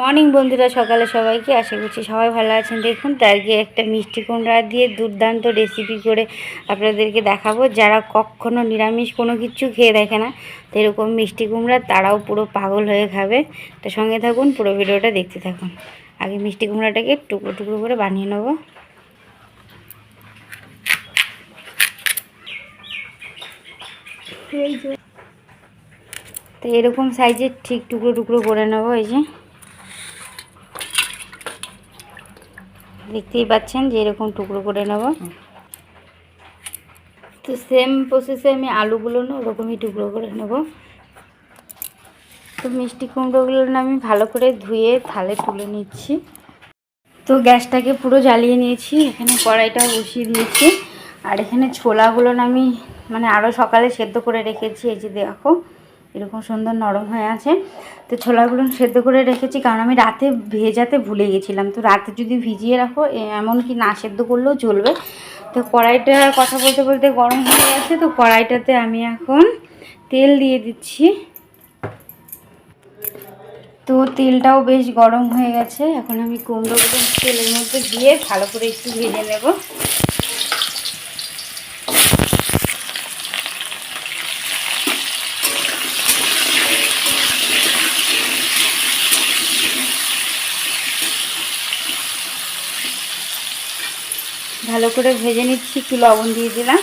Morning বন্ধুরা, সকালে সবাইকে আশা করছি সবাই ভালো আছেন। দেখুন তার গিয়ে একটা মিষ্টি কুমড়া দিয়ে দুর্দান্ত রেসিপি করে আপনাদেরকে দেখাবো। যারা কখনো নিরামিষ কোনো কিছু খেয়ে দেখে না, তো এরকম মিষ্টি কুমড়া তারাও পুরো পাগল হয়ে খাবে। তো সঙ্গে থাকুন, পুরো ভিডিওটা দেখতে থাকুন। আগে মিষ্টি কুমড়াটাকে টুকরো টুকরো করে বানিয়ে নেব। তো এরকম সাইজের ঠিক টুকরো টুকরো করে নেব, এই যে। দেখতেই পাচ্ছেন যে এরকম টুকরো করে নেব। তো সেম প্রসেসে আমি আলুগুলো না ওরকমই টুকরো করে নেব। তো মিষ্টি কুমড়োগুলো না আমি ভালো করে ধুয়ে থালে তুলে নিচ্ছি। তো গ্যাসটাকে পুরো জ্বালিয়ে নিয়েছি, এখানে কড়াইটা বসিয়ে দিয়েছি। আর এখানে ছোলাগুলো আমি মানে আরও সকালে সেদ্ধ করে রেখেছি, এই যে দেখো। এরকম সুন্দর নরম হয়ে আছে। তো ছোলাগুলো সেদ্ধ করে রেখেছি, কারণ আমি রাতে ভেজাতে ভুলে গেছিলাম। তো রাতে যদি ভিজিয়ে রাখো এমনকি না সেদ্ধ করলেও চলবে। তো কড়াইটা কথা বলতে বলতে গরম হয়ে গেছে, তো কড়াইটাতে আমি এখন তেল দিয়ে দিচ্ছি। তো তেলটাও বেশ গরম হয়ে গেছে। এখন আমি কুমড়োগুলো তেলের মধ্যে দিয়ে ভালো করে একটু ভেজে নেব। ভালো করে ভেজে নিচ্ছি, একটু লবণ দিয়ে দিলাম।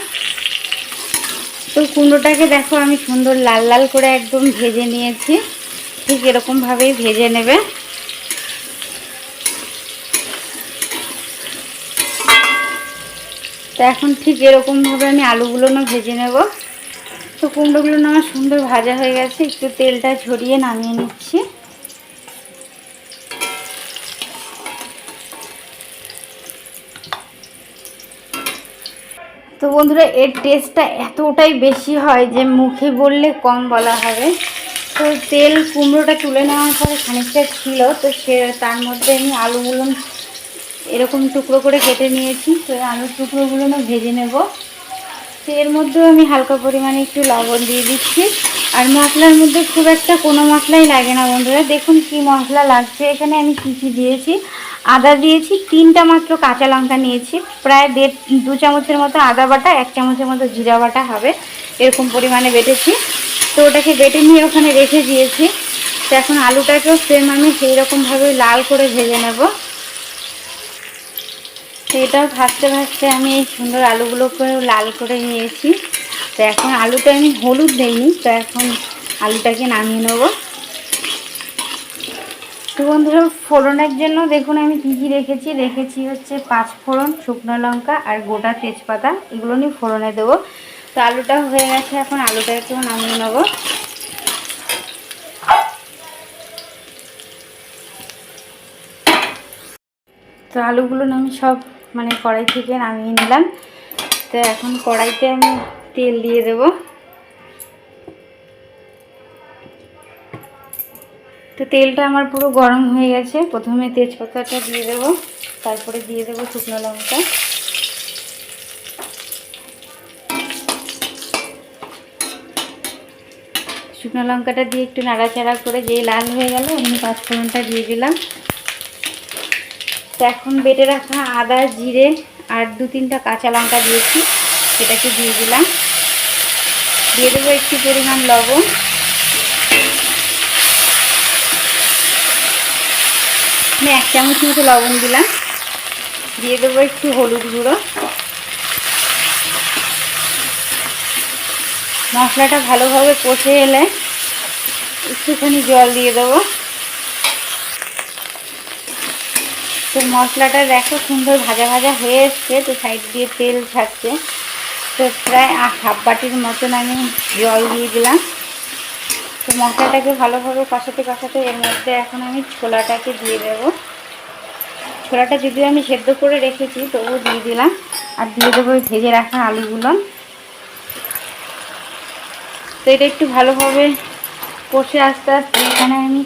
তো কুমড়োটাকে দেখো, আমি সুন্দর লাল লাল করে একদম ভেজে নিয়েছি। ঠিক এরকমভাবেই ভেজে নেবে। তো এখন ঠিক এরকমভাবে আমি আলুগুলো না ভেজে নেব। তো কুমড়োগুলো আমার সুন্দর ভাজা হয়ে গেছে, একটু তেলটা ঝরিয়ে নামিয়ে নিচ্ছি। তো বন্ধুরা, এর টেস্টটা এতটাই বেশি হয় যে মুখে বললে কম বলা হবে। তো তেল কুমড়োটা তুলে নেওয়ার পরে খানিকটা ছিল, তো সে তার মধ্যে আমি আলুগুলো এরকম টুকরো করে কেটে নিয়েছি। তো আলুর টুকরোগুলো ভেজে নেব। তো এর মধ্যেও আমি হালকা পরিমাণে একটু লবণ দিয়ে দিচ্ছি। আর মশলার মধ্যে খুব একটা কোনো মশলাই লাগে না বন্ধুরা। দেখুন কি মশলা লাগছে। এখানে আমি কী কী দিয়েছি? আদা দিয়েছি, তিনটা মাত্র কাঁচা লঙ্কা নিয়েছি। প্রায় দেড়, দু চামচের মতো আদা বাটা, এক চামচের মতো জিরা বাটা হবে। এরকম পরিমাণে বেটেছি। তো ওটাকে বেটে নিয়ে ওখানে রেখে দিয়েছি। তো এখন আলুটাকেও সেম আমি সেই রকমভাবে লাল করে ভেজে নেব। তো এটাও ভাজতে ভাজতে আমি এই সুন্দর আলুগুলোকেও লাল করে নিয়েছি। তো এখন আলুটা আমি হলুদ দেইনি, তো এখন আলুটাকে নামিয়ে নেব। তো বন্ধুরা, ফোড়নের জন্য দেখুন আমি কী কী রেখেছি। রেখেছি হচ্ছে পাঁচ ফোড়ন, শুকনো লঙ্কা আর গোটা তেজপাতা, এগুলো নিয়ে ফোড়নে দেবো। তো আলুটা হয়ে গেছে, এখন আলুটা একটু নামিয়ে নেব। তো আলুগুলো আমি সব মানে কড়াই থেকে নামিয়ে নিলাম। তো এখন কড়াইতে আমি তেল দিয়ে দেবো। তো তেলটা আমার পুরো গরম হয়ে গেছে। প্রথমে তেজপাতাটা দিয়ে দেবো, তারপরে দিয়ে দেবো শুকনো লঙ্কা। শুকনো লঙ্কাটা দিয়ে একটু নাড়াচাড়া করে, যে লাল হয়ে গেল, আমি পাঁচফোড়নটা দিয়ে দিলাম। তো এখন বেটে রাখা আদা, জিরে আর দু তিনটা কাঁচা লঙ্কা দিয়েছি। সেটাকে দিয়ে দিলাম। দিয়ে দেবো একটু পরিমাণ লবণ। আমি এক চামচ মতো লবণ দিলাম। দিয়ে দেবো একটু হলুদ গুঁড়ো। মশলাটা ভালোভাবে কষে এলে একটুখানি জল দিয়ে দেবো। তো মশলাটা দেখো সুন্দর ভাজা ভাজা হয়ে এসছে, তো সাইড দিয়ে তেল ছাড়ছে। তো প্রায় হাফ বাটির মতন আমি জল দিয়ে দিলাম। তো মশলাটাকে ভালোভাবে কষাতে কষাতে এর মধ্যে এখন আমি ছোলাটাকে দিয়ে দেবো। ছোলাটা যদিও আমি সেদ্ধ করে রেখেছি, তবুও দিয়ে দিলাম। আর দিয়ে দেবো ভেজে রাখা আলুগুলো। তো এটা একটু ভালোভাবে কষে আস্তে আস্তে এখানে আমি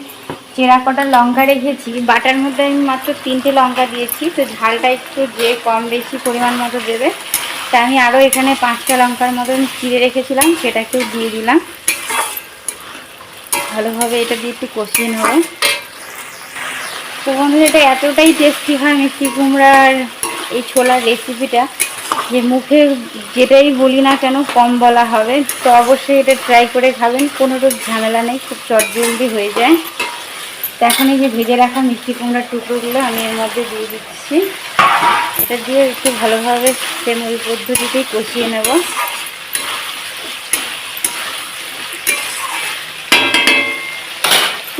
চেরা কটা লঙ্কা রেখেছি। বাটার মধ্যে আমি মাত্র তিনটে লঙ্কা দিয়েছি। তো ঝালটা একটু যে কম বেশি পরিমাণ মতো দেবে তা আমি আরও এখানে পাঁচটা লঙ্কার মতন চিড়ে রেখেছিলাম সেটাকেও দিয়ে দিলাম। ভালোভাবে এটা দিয়ে একটু কষিয়ে নেব। তো বন্ধুরা, এটা এতটাই টেস্টি হয় মিষ্টি কুমড়ার এই ছোলার রেসিপিটা যে মুখে যেটাই বলি না কেন কম বলা হবে। তো অবশ্যই এটা ট্রাই করে খাবেন, কোনো ঝামেলা নেই, খুব চটজলদি হয়ে যায়। তো এখন এই যে ভেজে রাখা মিষ্টি কুমড়ার টুকরোগুলো আমি এর মধ্যে দিয়ে দিচ্ছি। এটা দিয়ে একটু ভালোভাবে সেম ওই পদ্ধতিতেই কষিয়ে নেব।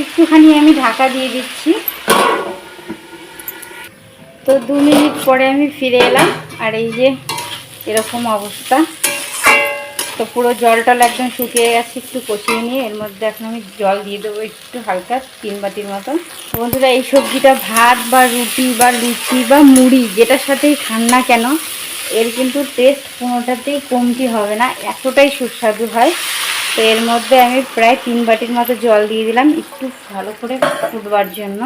একটুখানি আমি ঢাকা দিয়ে দিচ্ছি। তো দু মিনিট পরে আমি ফিরে এলাম, আর এই যে এরকম অবস্থা। তো পুরো জল টল একদম শুকিয়ে গেছে, একটু কষিয়ে নিয়ে এর মধ্যে এখন আমি জল দিয়ে দেবো একটু হালকা তিন বাটির মতো তো বন্ধুরা, এই সবজিটা ভাত বা রুটি বা লুচি বা মুড়ি, যেটার সাথেই খান না কেন, এর কিন্তু টেস্ট কোনোটাতেই কমতি হবে না, এতটাই সুস্বাদু হয়। তো এর মধ্যে আমি প্রায় তিন বাটির মতো জল দিয়ে দিলাম, একটু ভালো করে ফুটবার জন্য।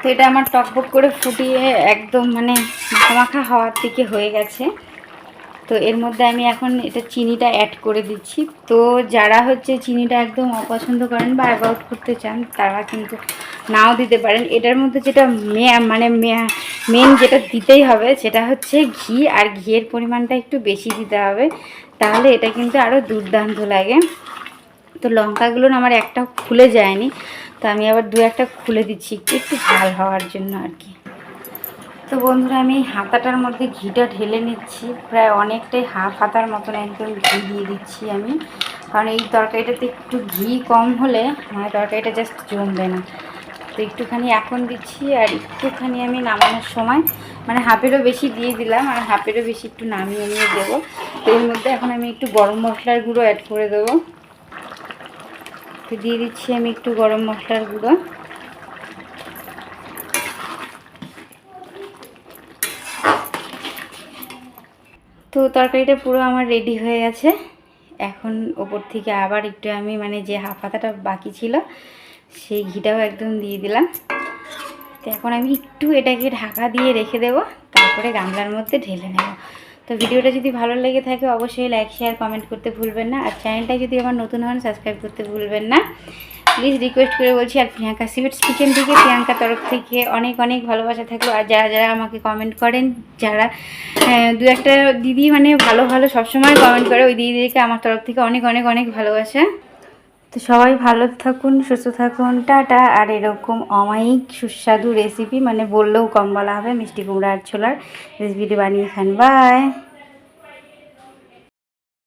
তো এটা আমার টকবক করে ফুটিয়ে একদম মানে মাখা মাখা হওয়ার থেকে হয়ে গেছে। তো এর মধ্যে আমি এখন এটা চিনিটা অ্যাড করে দিচ্ছি। তো যারা হচ্ছে চিনিটা একদম অপছন্দ করেন বা অ্যাভয়েড করতে চান, তারা কিন্তু নাও দিতে পারেন। এটার মধ্যে যেটা মেয়া মানে মেন যেটা দিতেই হবে সেটা হচ্ছে ঘি, আর ঘিয়ের পরিমাণটা একটু বেশি দিতে হবে। তাহলে এটা কিন্তু আরও দুর্দান্ত লাগে। তো লঙ্কাগুলো আমার একটা খুলে যায়নি। তো আমি আবার দু একটা খুলে দিচ্ছি, একটু ঝাল হওয়ার জন্য আর কি। তো বন্ধুরা, আমি হাতাটার মধ্যে ঘিটা ঢেলে নিচ্ছি, প্রায় অনেকটাই হাফ হাতার মতন একদম ঘি দিয়ে দিচ্ছি আমি। কারণ এই তরকারিটাতে একটু ঘি কম হলে মানে তরকারিটা জাস্ট জমবে না। তো একটুখানি এখন দিচ্ছি আর একটুখানি আমি নামানোর সময় মানে হাফেরও বেশি দিয়ে দিলাম আর হাফেরও বেশি একটু নামিয়ে নিয়ে দেবো। তো এর মধ্যে এখন আমি একটু গরম মশলার গুঁড়ো অ্যাড করে দেবো। তো দিয়ে দিচ্ছি আমি একটু গরম মশলার গুঁড়ো। তো তরকারিটা পুরো আমার রেডি হয়ে গেছে। এখন ওপর থেকে আবার একটু আমি মানে যে হাফ হাতাটা বাকি ছিল, সেই ঘিটাও একদম দিয়ে দিলাম। তো এখন আমি একটু এটাকে ঢাকা দিয়ে রেখে দেব, তারপরে গামলার মধ্যে ঢেলে নেব। তো ভিডিওটা যদি ভালো লেগে থাকে, অবশ্যই লাইক শেয়ার কমেন্ট করতে ভুলবেন না। আর চ্যানেলটা যদি আমার নতুন হন সাবস্ক্রাইব করতে ভুলবেন না। প্লিজ রিকোয়েস্ট করে বলছি, আর প্রিয়াঙ্কা সুইটস কিচেন থেকে প্রিয়াঙ্কা তরফ থেকে অনেক অনেক ভালোবাসা থাকল। আর যারা যারা আমাকে কমেন্ট করেন, যারা দু একটা দিদি মানে ভালো ভালো সবসময় কমেন্ট করে, ওই দিদিদেরকে আমার তরফ থেকে অনেক অনেক অনেক ভালোবাসা। তো সবাই ভালো থাকুন, সুস্থ থাকুন, টাটা। আর এরকম অমায়িক সুস্বাদু রেসিপি মানে বললেও কম বলা হবে, মিষ্টি কুমড়া আর ছোলার রেসিপিটি বানিয়ে খান। বাই